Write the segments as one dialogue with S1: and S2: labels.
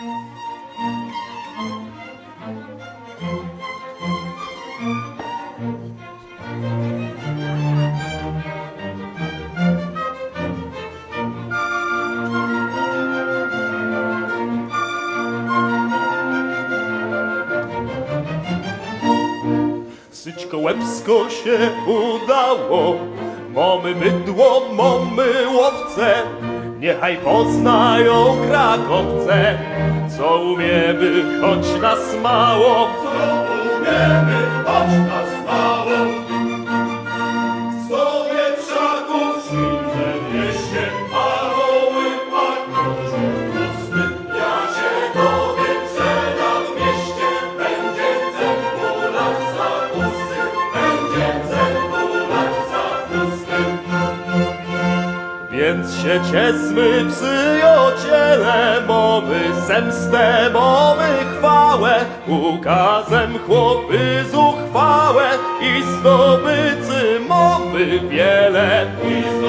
S1: Syć kołebsko się udało, mamy bydło, mamy łowce, niechaj poznają krakowce, co umiemy, choć nas mało, co umiemy, choć nas Więc się ciezmy, przyjaciele, mamy zemstę, mamy chwałę, ukazem chłopy zuchwałe i zdobycy mamy wiele. I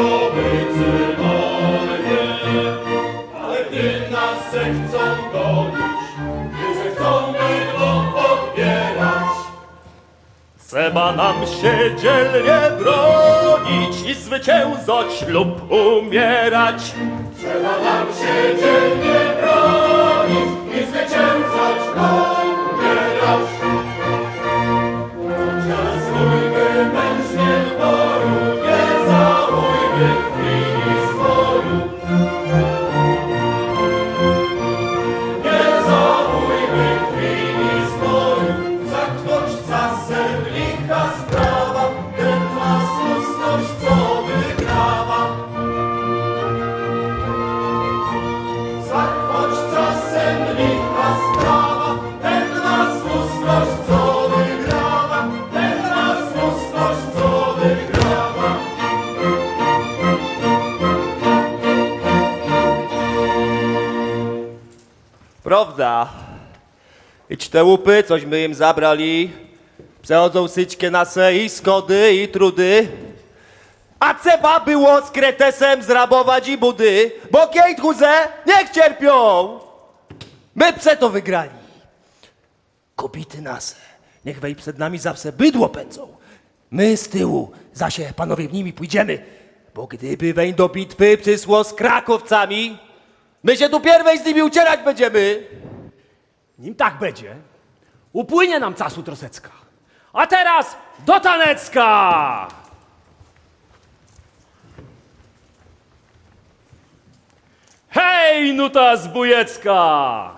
S1: Trzeba nam się dzielnie bronić i zwyciężać lub umierać. Trzeba nam się dzielnie bronić
S2: te łupy, coś my im zabrali. Przechodzą syćkie nasze i skody i trudy. A trzeba było z kretesem zrabować i budy, bo kiejtchuze niech cierpią. My prze to wygrali. Kopity nasze, niech wej przed nami zawsze bydło pędzą. My z tyłu, zasie panowie w nimi pójdziemy, bo gdyby weń do bitwy przysło z krakowcami, my się tu pierwej z nimi ucierać będziemy.
S3: Nim tak będzie, upłynie nam czasu trosecka. A teraz do Tanecka! Hej, nuta zbójecka!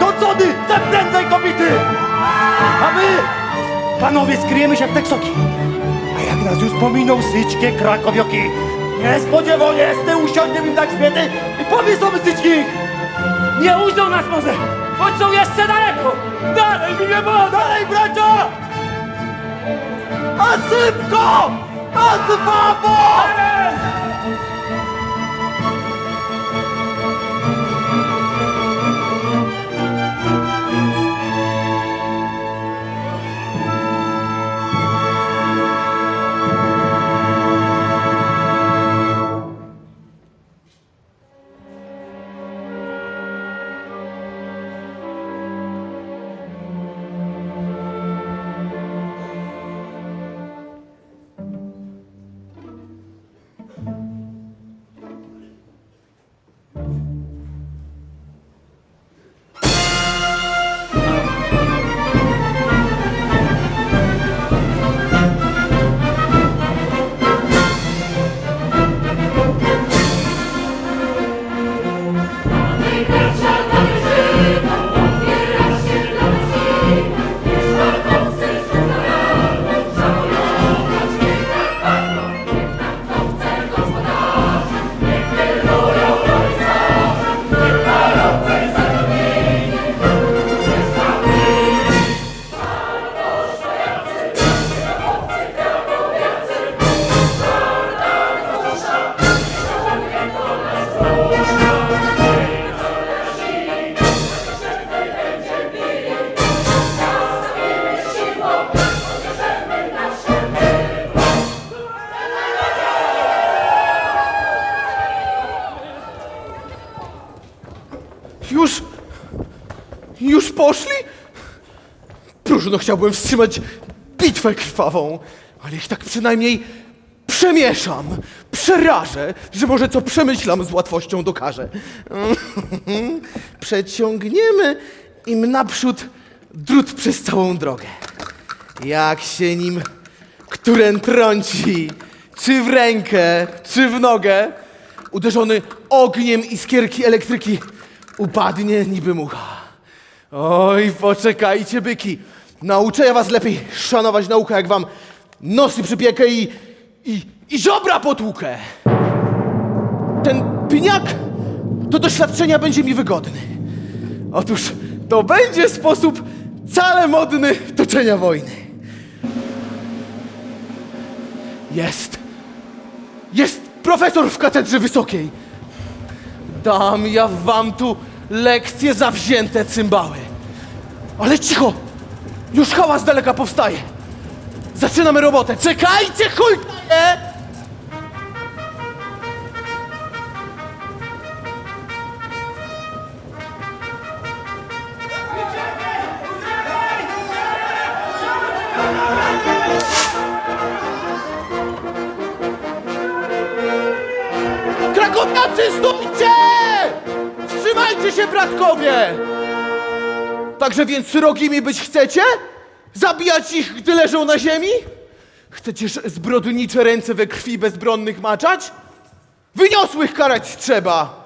S2: Do cody! Chcę prędzej kobiety! A my, panowie, skryjemy się w teksoki. A jak nas już pominą syćkie krakowioki, niespodziewanie z tyłu siądzie im tak śmiety i powiedzą syćki!
S3: Nie ujdą nas może, choć są jeszcze daleko! Dalej mi wolno!
S2: Dalej, bracia! A szybko! A!
S4: Próżno chciałbym wstrzymać bitwę krwawą, ale ich tak przynajmniej przemieszam, przerażę, że może co przemyślam z łatwością dokażę. Przeciągniemy im naprzód drut przez całą drogę. Jak się nim któren trąci, czy w rękę, czy w nogę, uderzony ogniem iskierki elektryki, upadnie niby mucha. Oj, poczekajcie, byki. Nauczę ja was lepiej szanować naukę, jak wam nosy przypiekę i, i, i żobra potłukę. Ten piniak do doświadczenia będzie mi wygodny. Otóż to będzie sposób wcale modny toczenia wojny. Jest. Jest profesor w katedrze wysokiej. Dam ja wam tu lekcje zawzięte cymbały. Ale cicho! Już hałas z daleka powstaje. Zaczynamy robotę. Czekajcie, hultaje! Krakowiacy, stójcie! Wstrzymajcie się, bratkowie! Także więc srogimi być chcecie? Zabijać ich, gdy leżą na ziemi? Chcecie zbrodnicze ręce we krwi bezbronnych maczać? Wyniosłych karać trzeba!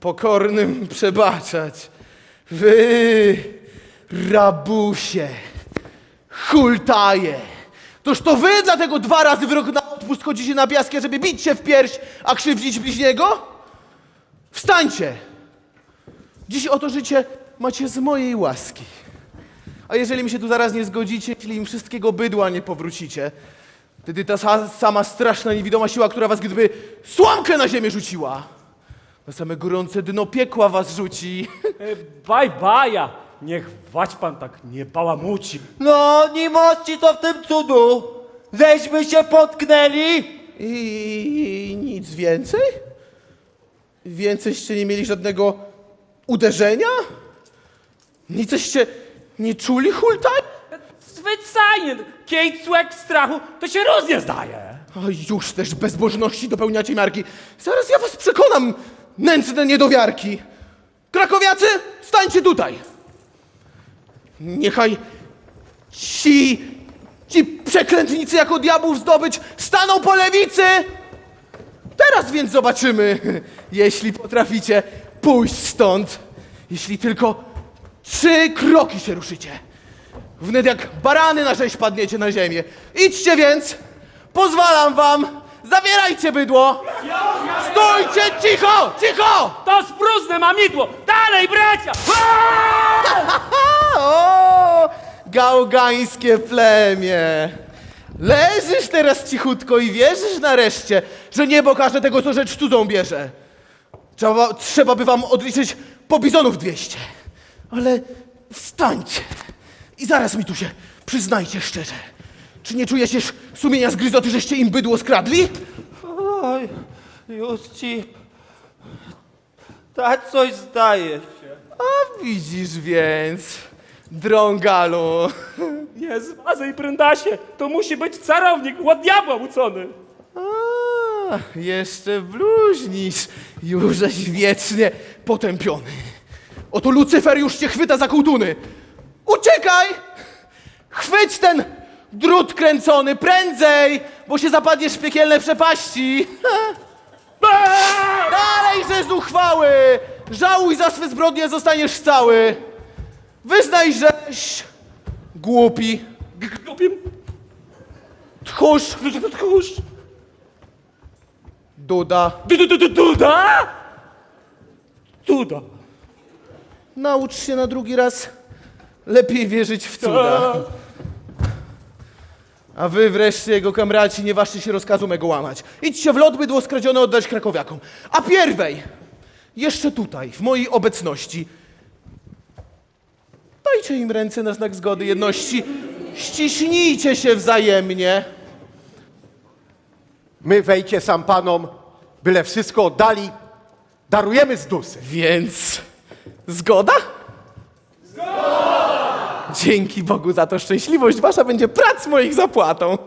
S4: Pokornym przebaczać. Wy, rabusie, hultaje! Toż to wy dlatego dwa razy w rok na odpust chodzicie na piaskę, żeby bić się w pierś, a krzywdzić bliźniego? Wstańcie! Dziś oto życie macie z mojej łaski. A jeżeli mi się tu zaraz nie zgodzicie, jeśli im wszystkiego bydła nie powrócicie, wtedy ta sa sama straszna, niewidoma siła, która was gdyby słomkę na ziemię rzuciła, na same gorące dno piekła was rzuci.
S3: E, Baj, baja! Niech wać pan tak nie bałamuci.
S2: No, nie mości to w tym cudu! Żeśmy się potknęli!
S4: I nic więcej? Więcejście nie mieli żadnego uderzenia? Niceście nie czuli hultaj?
S3: zwyczajnie. Kiejcłek w strachu to się różnie zdaje.
S4: A już też bezbożności dopełniacie miarki. Zaraz ja was przekonam, nędzne niedowiarki. Krakowiacy, stańcie tutaj. Niechaj ci, ci przeklętnicy jako diabłów zdobyć staną po lewicy. Teraz więc zobaczymy, jeśli potraficie pójść stąd. Jeśli tylko trzy kroki się ruszycie. Wnet jak barany na rzeź padniecie na ziemię. Idźcie więc! Pozwalam wam! Zabierajcie bydło! Stójcie! Cicho! Cicho!
S3: To spróżne mamidło! Dalej, bracia!
S4: O! Gałgańskie plemię! Leżysz teraz cichutko i wierzysz nareszcie, że niebo każe tego, co rzecz cudzą bierze. Trzeba, trzeba by wam odliczyć po bizonów 200. Ale wstańcie i zaraz mi tu się przyznajcie szczerze. Czy nie czujecie sumienia zgryzoty, żeście im bydło skradli?
S2: Oj, już ci... Tak coś zdaje się.
S4: A widzisz więc, drągalu.
S3: Nie zmazaj, prędasie! To musi być carownik, ład diabła ucony!
S4: A, jeszcze bluźnisz, jużeś wiecznie potępiony. Oto Lucyfer już cię chwyta za kołtuny. Uciekaj! Chwyć ten drut kręcony prędzej, bo się zapadniesz w piekielne przepaści. Dalej, że zuchwały! Żałuj za swe zbrodnie, zostaniesz cały. Wyznaj, żeś głupi,
S3: Głupim
S4: tchórz,
S3: tchórz!
S4: duda.
S3: Du, du, du, du, Duda? Duda.
S4: Naucz się na drugi raz lepiej wierzyć w cuda. A wy wreszcie, jego kamraci, nie ważcie się rozkazu mego łamać. Idźcie w lot, bydło skradzione oddać krakowiakom. A pierwej, jeszcze tutaj, w mojej obecności, dajcie im ręce na znak zgody jedności. Ściśnijcie się wzajemnie.
S5: My wejcie sam panom, byle wszystko oddali, darujemy zdusy.
S4: Więc zgoda? Zgoda! Dzięki Bogu za to szczęśliwość wasza będzie prac moich zapłatą.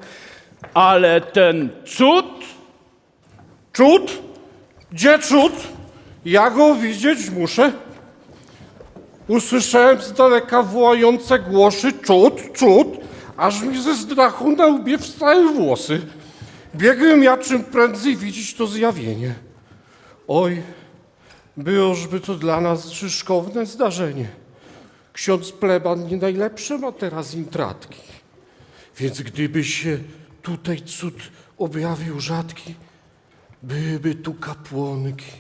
S3: Ale ten cud?
S6: Cud? Gdzie cud? Ja go widzieć muszę. Usłyszałem z daleka wołające głosy cud, cud, aż mi ze strachu na łbie wstały włosy. Biegłem ja czym prędzej widzieć to zjawienie. Oj, byłożby to dla nas szyszkowne zdarzenie. Ksiądz pleban nie najlepsze ma teraz intratki. Więc gdyby się tutaj cud objawił rzadki, byłyby tu kapłonki,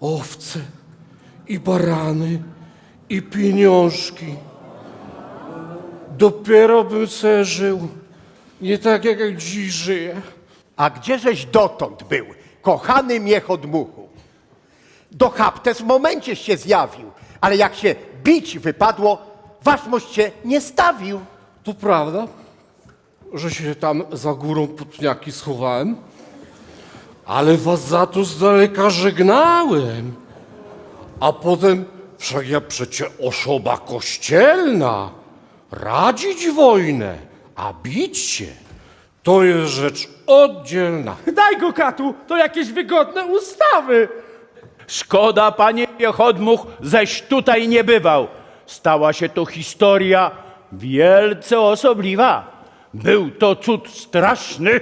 S6: owce i barany i pieniążki. Dopiero bym se żył, nie tak jak dziś żyję.
S5: A gdzieżeś dotąd był, kochany miech od muchu? Do chaptes w momencie się zjawił, ale jak się bić wypadło, waszmość się nie stawił.
S6: To prawda, że się tam za górą putniaki schowałem, ale was za to z daleka żegnałem. A potem, wszak ja przecie osoba kościelna, radzić wojnę, a bić się, to jest rzecz oddzielna.
S3: Daj go, katu, to jakieś wygodne ustawy. Szkoda, panie Piechodmuch, ześ tutaj nie bywał. Stała się to historia wielce osobliwa. Był to cud straszny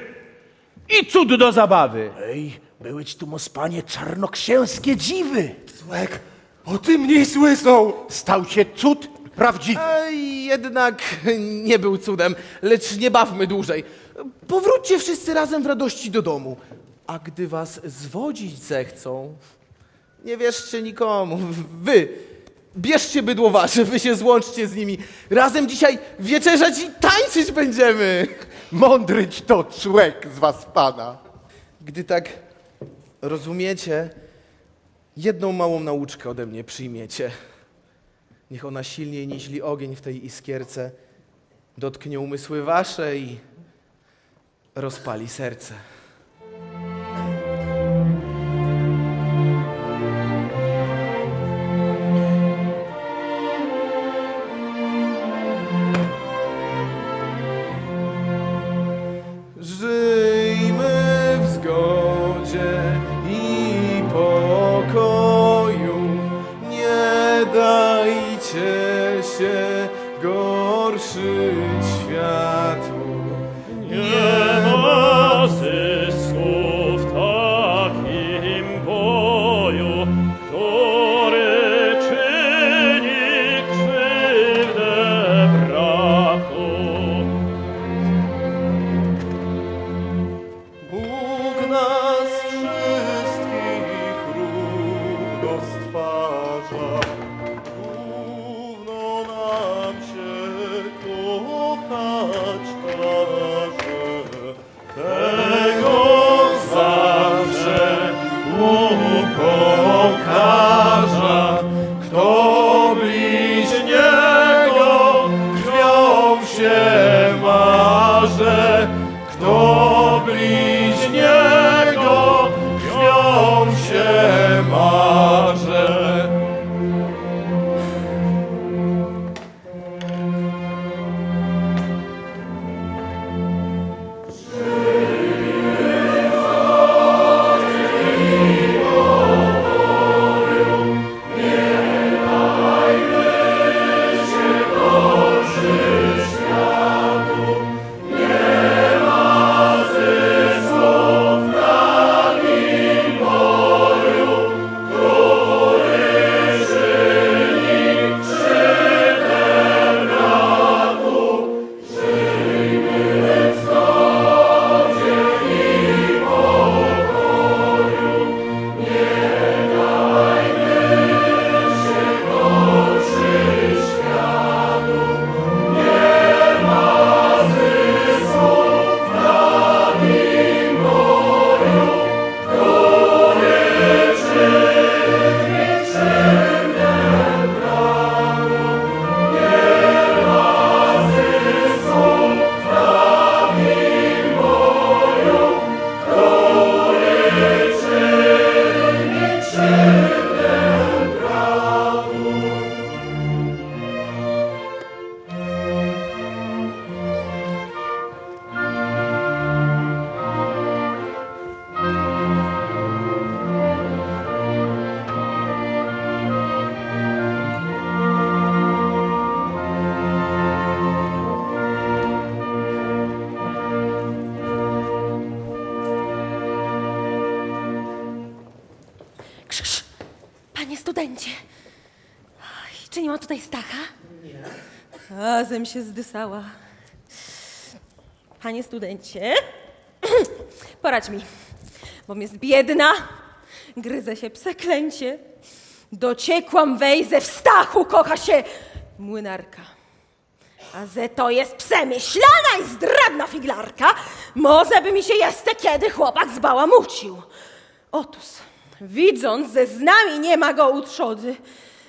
S3: i cud do zabawy.
S7: Ej, były ci tu mospanie czarnoksięskie dziwy.
S5: Złek, o tym nie słyszą. Stał się cud prawdziwy.
S4: A jednak nie był cudem, lecz nie bawmy dłużej. Powróćcie wszyscy razem w radości do domu. A gdy was zwodzić zechcą, nie wierzcie nikomu. Wy bierzcie bydło wasze, wy się złączcie z nimi. Razem dzisiaj wieczerzać i tańczyć będziemy.
S5: Mądryć to człek z was pana.
S4: Gdy tak rozumiecie, jedną małą nauczkę ode mnie przyjmiecie. Niech ona silniej niźli ogień w tej iskierce dotknie umysły wasze i rozpali serce.
S8: Studencie, Oj, czy nie ma tutaj Stacha? Nie. Razem się zdysała. Panie studencie, poradź mi, bom jest biedna, gryzę się przeklęcie, dociekłam wejzę w Stachu, kocha się młynarka. A ze to jest przemyślana i zdradna figlarka, może by mi się jeszcze kiedy chłopak zbałamucił. Otóż, widząc, że z nami nie ma go u trzody,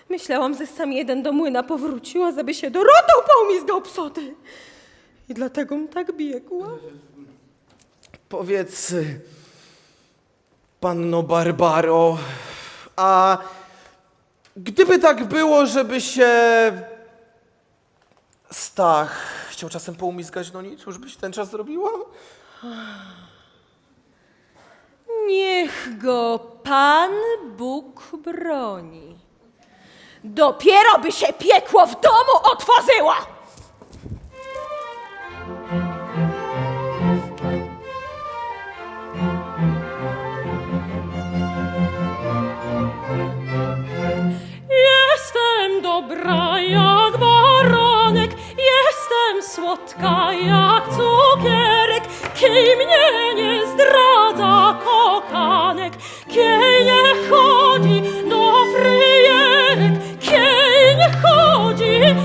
S8: myślałam, że sam jeden do młyna powrócił, a żeby się Dorotą poumizgał psody. I dlatego tak biegła.
S4: Powiedz, panno Barbaro, a gdyby tak było, żeby się Stach chciał czasem poumizgać, no nic, już byś ten czas zrobiła?
S8: Niech go Pan Bóg broni. Dopiero by się piekło w domu otworzyło!
S9: Jestem dobra jak baranek, jestem słodka jak cukierek. Kij mnie nie zdradza kochanek, kiej nie chodzi do fryjerek, kiej nie chodzi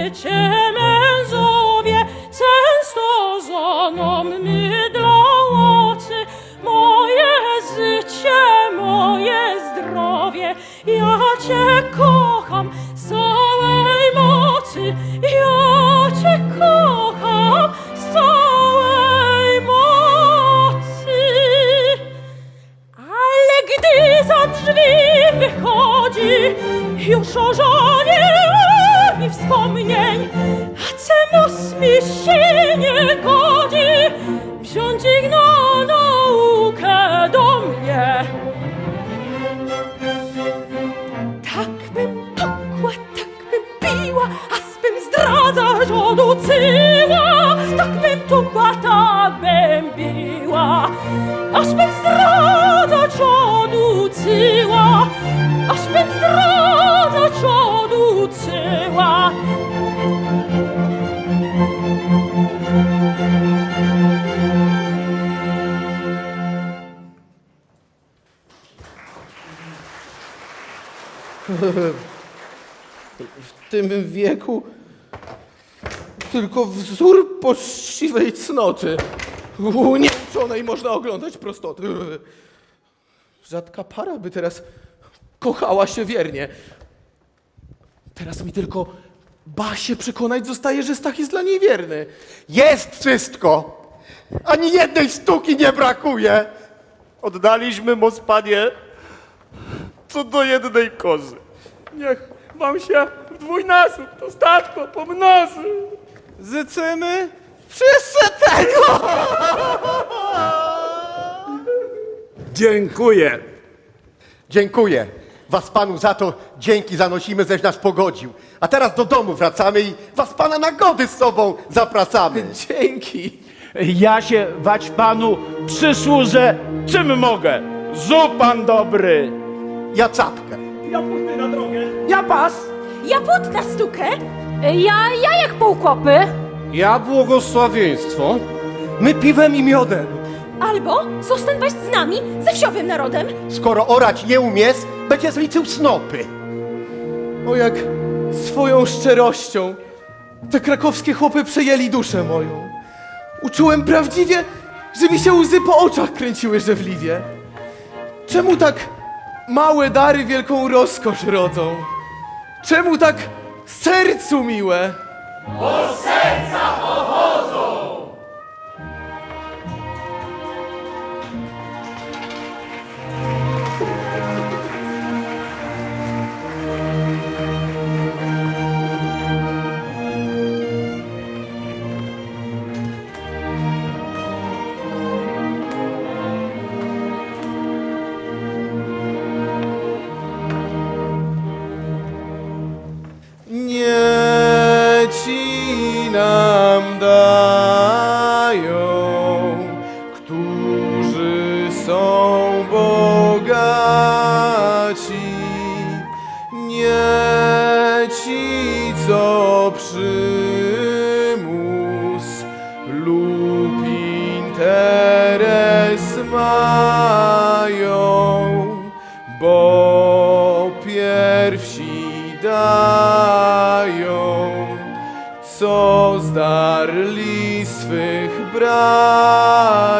S9: jak
S4: tym wieku tylko wzór poczciwej cnoty. U nieuczonej można oglądać prostoty. Rzadka para by teraz kochała się wiernie. Teraz mi tylko Basie przekonać zostaje, że Stach jest dla niej wierny.
S5: Jest wszystko. Ani jednej sztuki nie brakuje.
S2: Oddaliśmy Mospanie co do jednej kozy.
S3: Niech wam się w dwójnasób to statko pomnoży.
S4: Zycymy wszyscy tego!
S3: Dziękuję.
S5: Dziękuję was panu za to. Dzięki zanosimy, żeś nas pogodził. A teraz do domu wracamy i was pana nagody z sobą zapraszamy.
S4: Dzięki.
S3: Ja się wać panu przysłużę, czym mogę. Zupan dobry.
S5: Ja czapkę.
S3: Ja pas.
S8: Ja płód na stukę.
S9: Ja jajek półkopy.
S6: Ja błogosławieństwo.
S2: My piwem i miodem.
S8: Albo zostań z nami, ze wsiowym narodem.
S5: Skoro orać nie umiesz, będzie zliczył snopy.
S4: O jak swoją szczerością te krakowskie chłopy przejęli duszę moją. Uczułem prawdziwie, że mi się łzy po oczach kręciły żewliwie. Czemu tak małe dary wielką rozkosz rodzą? Czemu tak sercu miłe? Nie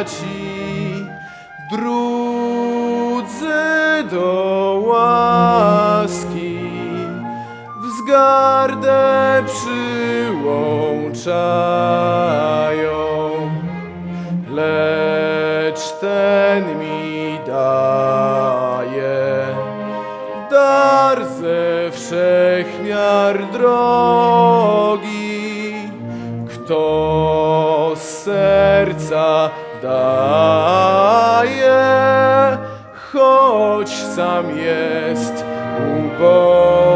S4: braci, drudzy do łaski wzgardę przyłączają. Lecz ten mi daje dar ze wszechmiar drogi, kto serca daje, choć sam jest ubogi.